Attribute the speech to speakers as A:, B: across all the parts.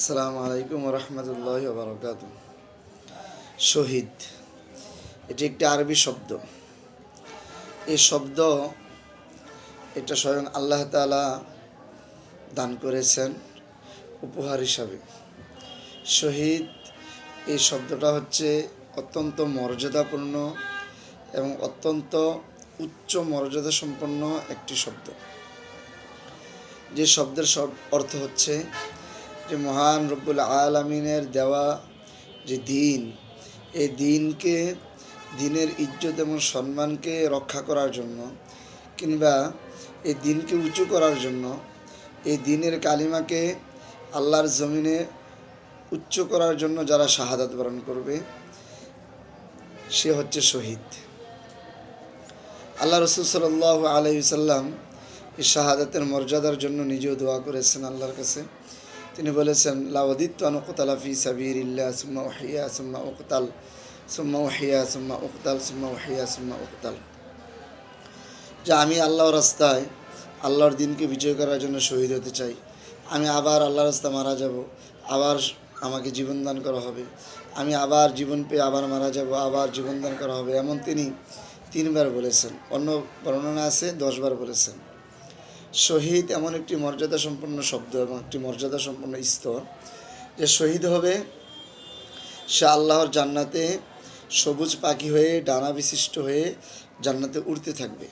A: আসসালামু আলাইকুম রহমতুল্লাহ বারকাত শহীদ, এটি একটি আরবি শব্দ। এই শব্দ, এটা স্বয়ং আল্লাহ তাআলা দান করেছেন উপহার হিসাবে। শহীদ, এই শব্দটা হচ্ছে অত্যন্ত মর্যাদাপূর্ণ এবং অত্যন্ত উচ্চ মর্যাদা সম্পন্ন একটি শব্দ। যে শব্দের সব অর্থ হচ্ছে যে মহান রব্বুল আলমিনের দেওয়া যে দিন এই দিনকে, দিনের ইজ্জত এবং সম্মানকে রক্ষা করার জন্য কিংবা এই দিনকে উঁচু করার জন্য এই দিনের কালিমাকে আল্লাহর জমিনে উচ্চ করার জন্য যারা শাহাদাত বরণ করবে, সে হচ্ছে শহীদ। আল্লাহ রসুল সাল্লাহ আলহিসাল্লাম এই শাহাদাতের মর্যাদার জন্য নিজেও দোয়া করেছেন আল্লাহর কাছে। তিনি বলেছেন লাউদিত্ত আনুকতালা ফি সাবির ইল্লা সুম্মা ওহিয়া সুম্মা উকতাল, সুম্মা ওহিয়া সুম্মা উকতাল, সুম্মা ওহিয়া সুম্মা উকতাল। যে আমি আল্লাহর রাস্তায় আল্লাহর দিনকে বিজয় করার জন্য শহীদ হতে চাই। আমি আবার আল্লাহর রাস্তা মারা যাব, আবার আমাকে জীবন দান করা হবে। আমি আবার জীবন পেয়ে আবার মারা যাব, আবার জীবন দান করা হবে। এমন তিনি তিনবার বলেছেন। অন্য বর্ণনা আছে, দশবার বলেছেন। শহীদ এমন একটি মর্যাদা সম্পন্ন শব্দ এবং একটি মর্যাদা সম্পন্ন স্তর যে শহীদ হবে। সে আল্লাহর জান্নাতে সবুজ পাখি হয়ে, ডানা বিশিষ্ট হয়ে জান্নাতে উড়তে থাকবে।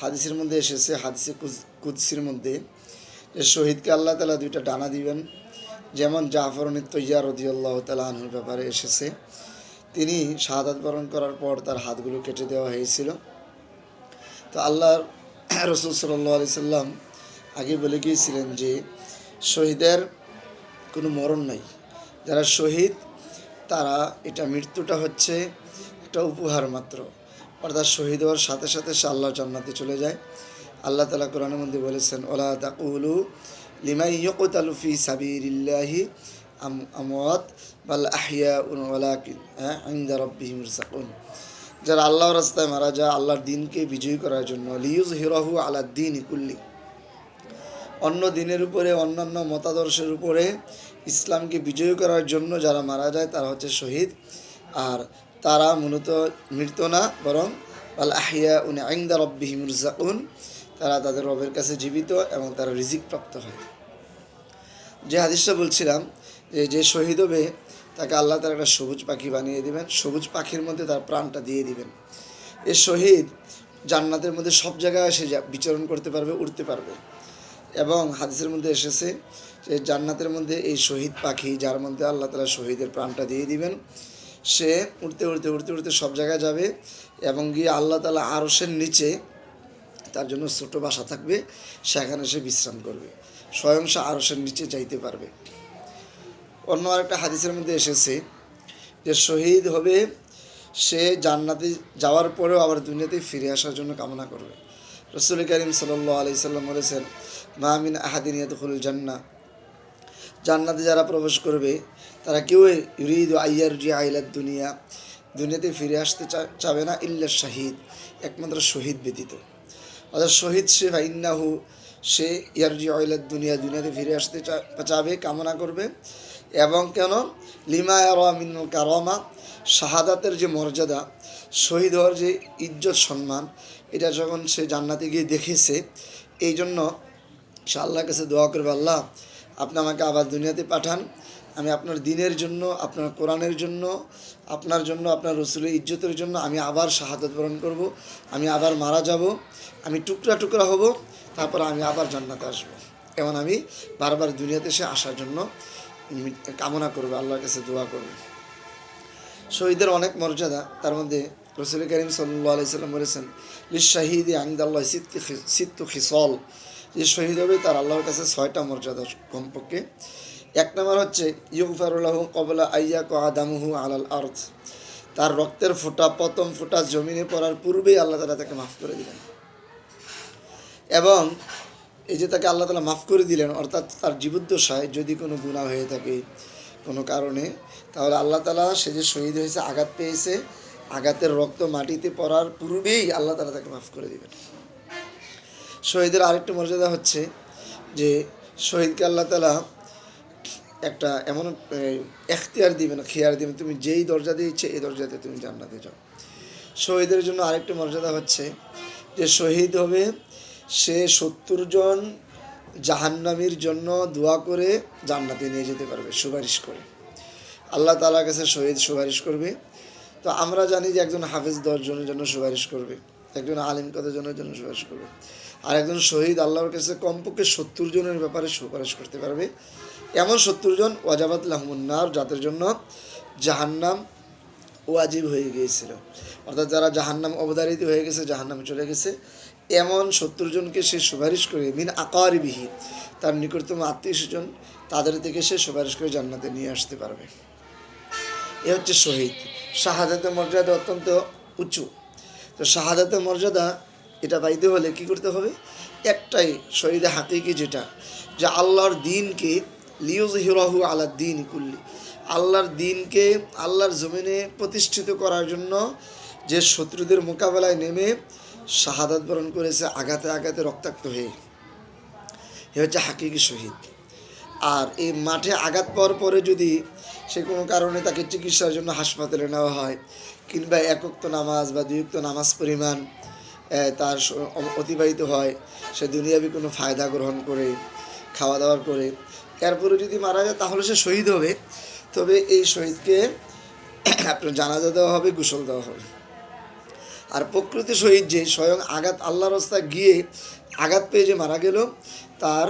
A: হাদিসের মধ্যে এসেছে, হাদিসে কুদ- কুদসির মধ্যে যে শহীদকে আল্লাহ তালা দুইটা ডানা দিবেন। যেমন জাফর তৈয়া রদি আল্লাহ তালা ব্যাপারে এসেছে, তিনি শাহাদাত বরণ করার পর তার হাতগুলো কেটে দেওয়া হয়েছিল। তো আল্লাহর রসুল সাল্লাহ সাল্লাম আগে বলে গিয়েছিলেন যে শহীদের কোনো মরণ নাই। যারা শহীদ, তারা এটা মৃত্যুটা হচ্ছে একটা উপহার মাত্র। অর্থাৎ শহীদ হওয়ার সাথে সাথে সে আল্লাহ জান্নাতে চলে যায়। আল্লাহ তালা কোরআনের মধ্যে বলেছেন, ওলা তাকুলু লিমাই ইয়কতালু ফি সাবিরিল্লাহি আম, আমওয়াত, বাল আহিয়া ওলাকিন হ্যাঁ ইন্দা রব্বিহিম যারা আল্লাহর রাস্তায় মারা যায়, আল্লাহর দিনকে বিজয়ী করার জন্য। লিউজ হিরাহু দিন ইকুল্লি অন্য দিনের উপরে, অন্যান্য মতাদর্শের উপরে ইসলামকে বিজয়ী করার জন্য যারা মারা যায়, তারা হচ্ছে শহীদ। আর তারা মূলত মৃত না, বরং আল আহিয়া উনি আইন্দা রব্বিহি মুরজাউন তারা তাদের রবের কাছে জীবিত এবং তারা রিজিক প্রাপ্ত হয়। যে হাদিসটা বলছিলাম, যে যে শহীদ হবে তাকে আল্লাহ তার একটা সবুজ পাখি বানিয়ে দিবেন, সবুজ পাখির মধ্যে তার প্রাণটা দিয়ে দিবেন। এ শহীদ জান্নাতের মধ্যে সব জায়গায় সে বিচরণ করতে পারবে, উড়তে পারবে। এবং হাদিসের মধ্যে এসেছে যে জান্নাতের মধ্যে এই শহীদ পাখি যার মধ্যে আল্লাহ তালা শহীদের প্রাণটা দিয়ে দিবেন, সে উড়তে উড়তে উড়তে উড়তে সব জায়গায় যাবে এবং গিয়ে আল্লাহ তালা আরসের নিচে তার জন্য ছোটো বাসা থাকবে, সেখানে সে বিশ্রাম করবে। স্বয়ং সে আরসের নিচে যাইতে পারবে। অন্য আরেকটা হাদিসের মধ্যে এসেছে যে শহীদ হবে, সে জান্নাতে যাওয়ার পরেও আবার দুনিয়াতে ফিরে আসার জন্য কামনা করবে। রসুল করিম সাল্লাহ আলি সাল্লাম বলেছেন মাহমিন আহাদিন ইয়াদুল জান্না জান্নাতে যারা প্রবেশ করবে, তারা কেউ ইউরিদ আইয়ার জি আইলাদ দুনিয়া, দুনিয়াতে ফিরে আসতে চাবে না ইল্লা শাহিদ, একমাত্র শহীদ ব্যতীত। অর্থাৎ শহীদ সে ভাইন্নাহু সে ইয়ার ইয়ারজি আইলাদ দুনিয়া, দুনিয়াতে ফিরে আসতে চাবে, কামনা করবে। এবং কেন? লিমা মিনুল কারমা, শাহাদাতের যে মর্যাদা, শহীদ হওয়ার যে ইজ্জত সম্মান, এটা যখন সে জান্নাতে গিয়ে দেখেছে এই জন্য সে আল্লাহর কাছে দোয়া করবে, আল্লাহ, আপনি আমাকে আবার দুনিয়াতে পাঠান। আমি আপনার দিনের জন্য, আপনার কোরআনের জন্য, আপনার জন্য, আপনার রসুলের ইজ্জতের জন্য আমি আবার শাহাদত বরণ করব, আমি আবার মারা যাব, আমি টুকরা টুকরা হব, তারপর আমি আবার জান্নাতে আসব। এমন আমি বারবার দুনিয়াতে সে আসার জন্য কামনা করবে, আল্লাহর কাছে দোয়া করবে। শহীদের অনেক মর্যাদা, তার মধ্যে রসুল করিম আলাইসাল্লাম বলেছেন লিস শাহিদি আংদাল্লাহ সিত্তু খিসল। যে শহীদ হবে, তার আল্লাহর কাছে ছয়টা মর্যাদা কমপক্ষে। এক নম্বর হচ্ছে ইউফারুল্লাহ কবলা আইয়া ক আদামুহু আলাল আর্থ তার রক্তের ফোঁটা, প্রথম ফোঁটা জমিনে পড়ার পূর্বেই আল্লাহ তালা তাকে মাফ করে দিলেন। এবং এই যে তাকে আল্লাহ তালা মাফ করে দিলেন, অর্থাৎ তার জীবদ্দশায় যদি কোনো গুণা হয়ে থাকে কোনো কারণে, তাহলে আল্লাহ তালা সে যে শহীদ হয়েছে, আঘাত পেয়েছে, আঘাতের রক্ত মাটিতে পড়ার পূর্বেই আল্লাহ তালা তাকে মাফ করে দিবেন। শহীদের আরেকটি মর্যাদা হচ্ছে যে শহীদকে আল্লাহ তালা একটা এমন এখতিয়ার দিবে না খেয়ার দিবে তুমি যেই দরজা দিয়ে ইচ্ছে, এই দরজাতে তুমি জান্নাতে যাও। শহীদের জন্য আরেকটি মর্যাদা হচ্ছে যে শহীদ হবে সে সত্তর জন জাহান্নামীর জন্য দোয়া করে জান্নাতে নিয়ে যেতে পারবে, সুপারিশ করে। আল্লাহ তালার কাছে শহীদ সুপারিশ করবে। তো আমরা জানি যে একজন হাফিজ দশজনের জন্য সুপারিশ করবে, একজন আলিম কতজনের জন্য সুপারিশ করবে। আর একজন শহীদ আল্লাহর কাছে কমপক্ষে সত্তর জনের ব্যাপারে সুপারিশ করতে পারবে। এমন সত্তর জন ওয়াজাবাত লাহমুন্নার যাদের জন্য জাহান্নাম ওয়াজিব হয়ে গিয়েছিল। অর্থাৎ যারা জাহান্নাম অবধারিত হয়ে গেছে, জাহান্নামে চলে গেছে। এমন সত্তর জনকে সে সুপারিশ করে, মিন আকারিবিহি, তার নিকটতম আত্মীয় স্বজন, তাদের থেকে সে সুপারিশ করে জান্নাতে নিয়ে আসতে পারবে। এ হচ্ছে শহীদ। শাহাদাতের মর্যাদা অত্যন্ত উঁচু। তো শাহাদাতের মর্যাদা এটা পাইতে হলে কি করতে হবে? একটাই শহীদে হাকিকি যেটা, যে আল্লাহর দিনকে লিউজ হিরাহু আল্লাহ দিন কুল্লি, আল্লাহর দিনকে আল্লাহর জমিনে প্রতিষ্ঠিত করার জন্য যে শত্রুদের মোকাবেলায় নেমে শাহাদাত বরণ করেছে আঘাতে আঘাতে রক্তাক্ত হয়ে। এ হচ্ছে হাকিকি শহীদ। আর এই মাঠে আঘাত পাওয়ার পরে যদি সে কোনো কারণে তাকে চিকিৎসার জন্য হাসপাতালে নেওয়া হয়, কিংবা একক্ত নামাজ বা দুইক্ত নামাজ পরিমাণ তার অতিবাহিত হয়, সে দুনিয়াবি কোনো ফায়দা গ্রহণ করে খাওয়া দাওয়া করে, এরপরে যদি মারা যায় তাহলে সে শহীদ হবে। তবে এই শহীদকে আপনার জানাজা দেওয়া হবে, গোসল দেওয়া হবে। আর প্রকৃতি শহীদ যে স্বয়ং আঘাত, আল্লাহর রাস্তায় গিয়ে আঘাত পেয়ে যে মারা গেল, তার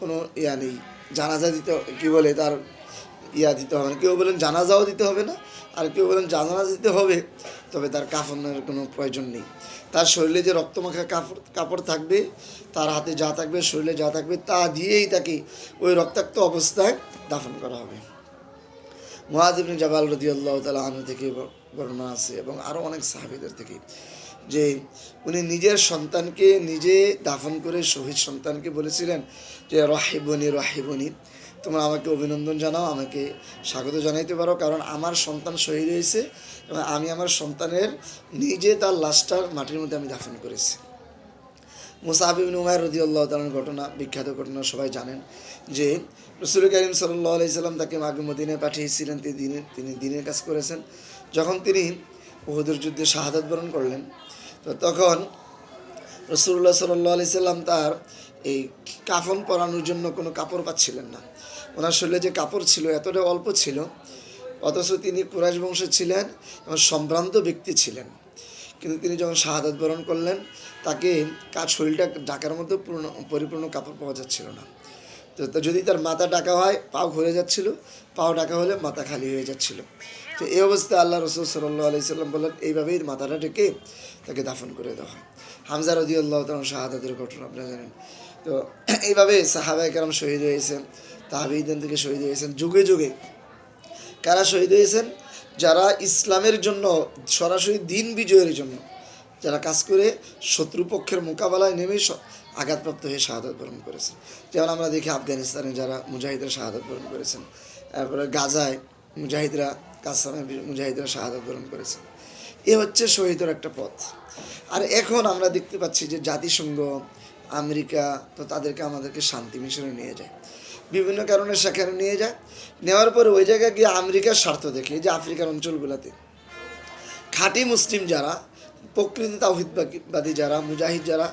A: কোনো ইয়া নেই। জানাজা দিতে কি বলে তার ইয়া দিতে হবে না। কেউ বলেন জানাজাও দিতে হবে না, আর কেউ বলেন জানাজা দিতে হবে, তবে তার কাফনের কোনো প্রয়োজন নেই। তার শরীরে যে রক্তমাখা কাপড় কাপড় থাকবে, তার হাতে যা থাকবে, শরীরে যা থাকবে, তা দিয়েই তাকে ওই রক্তাক্ত অবস্থায় দাফন করা হবে। মহাদিবিন জাবাল রদি আল্লাহ তালা আনু থেকে বর্ণনা আছে এবং আরও অনেক সাহাবিদের থেকে যে উনি নিজের সন্তানকে নিজে দাফন করে শহীদ সন্তানকে বলেছিলেন যে, রাহিবনি রাহিবনি, তোমরা আমাকে অভিনন্দন জানাও, আমাকে স্বাগত জানাইতে পারো, কারণ আমার সন্তান শহীদ হয়েছে এবং আমি আমার সন্তানের নিজে তার লাশটার মাটির মধ্যে আমি দাফন করেছি। মুসাহাবিবিন উমায় রদি আল্লাহ তালার ঘটনা, বিখ্যাত ঘটনা সবাই জানেন যে রসুল করিম সাল্লাহ আলাইসাল্লাম তাকে মাগে মদিনায় পাঠিয়েছিলেন। তিনি দিনের তিনি দিনের কাজ করেছেন। যখন তিনি উহুদের যুদ্ধে শাহাদাত বরণ করলেন, তো তখন রসুল্লাহ সাল্লাহ আলি সাল্লাম তার এই কাফন পরানোর জন্য কোনো কাপড় পাচ্ছিলেন না। ওনার শরীরে যে কাপড় ছিল এতটা অল্প ছিল, অথচ তিনি কুরাইশ বংশের ছিলেন এবং সম্ভ্রান্ত ব্যক্তি ছিলেন। কিন্তু তিনি যখন শাহাদাত বরণ করলেন, তাকে কার শরীরটা ডাকার মতো পূর্ণ পরিপূর্ণ কাপড় পাওয়া যাচ্ছিল না। তো যদি তার মাথা ডাকা হয়, পাও ঘুরে যাচ্ছিল, পাও ডাকা হলে মাথা খালি হয়ে যাচ্ছিল। তো এই অবস্থায় আল্লাহ রসুল সাল্লাহ আলি সাল্লাম বললেন, এইভাবেই মাথাটা ডেকে তাকে দাফন করে দেওয়া হয়। হামজা রদি আল্লাহ তালাম শাহাদাতের ঘটনা, আপনারা জানেন। তো এইভাবে সাহাবাই কালাম শহীদ হয়েছেন তাহাবিদিন থেকে শহীদ হয়েছেন। যুগে যুগে কারা শহীদ হয়েছেন? যারা ইসলামের জন্য, সরাসরি দিন বিজয়ের জন্য, যারা কাজ করে শত্রুপক্ষের মোকাবেলায় নেমে আঘাতপ্রাপ্ত হয়ে শাহাদত বরণ করেছেন। যেমন আমরা দেখি আফগানিস্তানে যারা মুজাহিদরা শাহাদত বরণ করেছেন। তারপরে গাজায় মুজাহিদরা কাসামে মুজাহিদরা শাহাদত বরণ করেছেন। এ হচ্ছে শহীদের একটা পথ। আর এখন আমরা দেখতে পাচ্ছি যে জাতিসংঘ, আমেরিকা তো তাদেরকে আমাদেরকে শান্তি মিশনে নিয়ে যায়। বিভিন্ন কারণে সেখানে নিয়ে যায়। নেওয়ার পরে ওই জায়গায় গিয়ে আমেরিকার স্বার্থ দেখে যে আফ্রিকার অঞ্চলগুলোতে। খাঁটি মুসলিম যারা, প্রকৃতি তাহিদবাদী যারা, মুজাহিদ যারা,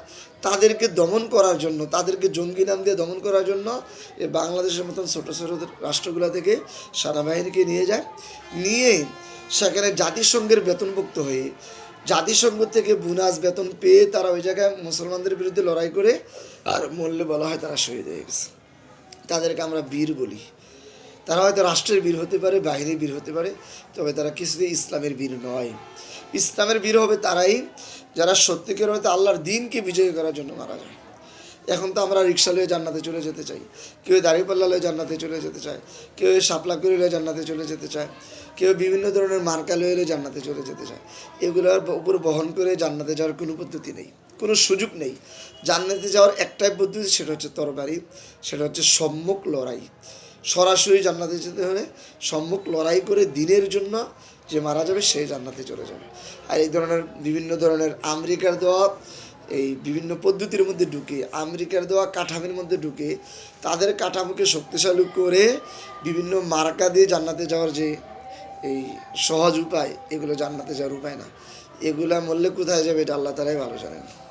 A: তাদেরকে দমন করার জন্য, তাদেরকে জঙ্গি নাম দিয়ে দমন করার জন্য এই বাংলাদেশের মতন ছোটো ছোটো রাষ্ট্রগুলো থেকে সেনাবাহিনীকে নিয়ে যায়। নিয়ে সেখানে জাতিসংঘের বেতনভুক্ত হয়ে, জাতিসংঘ থেকে বুনাস বেতন পেয়ে তারা ওই জায়গায় মুসলমানদের বিরুদ্ধে লড়াই করে, আর মূল্যে বলা হয় তারা শহীদ হয়ে গেছে। তাদেরকে আমরা বীর বলি। তারা হয়তো রাষ্ট্রের বীর হতে পারে, বাহিনীর বীর হতে পারে, তবে তারা কিছুতেই ইসলামের বীর নয়। ইসলামের বীর হবে তারাই যারা সত্যিকার হয়তো আল্লাহর দিনকে বিজয়ী করার জন্য মারা যায়। এখন তো আমরা রিক্সা লয়ে জান্নাতে চলে যেতে চাই। কেউ দাঁড়িপাল্লা লয়ে জান্নাতে চলে যেতে চায়। কেউ শাপলা করে লয়ে জান্নাতে চলে যেতে চায়। কেউ বিভিন্ন ধরনের মার্কা লয়ে লয়ে জান্নাতে চলে যেতে চায়। এগুলোর উপর বহন করে জান্নাতে যাওয়ার কোনো পদ্ধতি নেই, কোনো সুযোগ নেই। জান্নাতে যাওয়ার একটাই পদ্ধতি সেটা হচ্ছে তরবারি, সেটা হচ্ছে সম্মুখ লড়াই। সরাসরি জান্নাতে যেতে হলে সম্মুখ লড়াই করে দিনের জন্য যে মারা যাবে সে জান্নাতে চলে যাবে। আর এই ধরনের বিভিন্ন ধরনের আমেরিকার দেওয়া এই বিভিন্ন পদ্ধতির মধ্যে ঢুকে, আমেরিকার দেওয়া কাঠামের মধ্যে ঢুকে, তাদের কাঠামোকে শক্তিশালী করে বিভিন্ন মার্কা দিয়ে জান্নাতে যাওয়ার যে এই সহজ উপায়, এগুলো জান্নাতে যাওয়ার উপায় না। এগুলা মরলে কোথায় যাবে এটা আল্লাহ তালাই ভালো জানেন।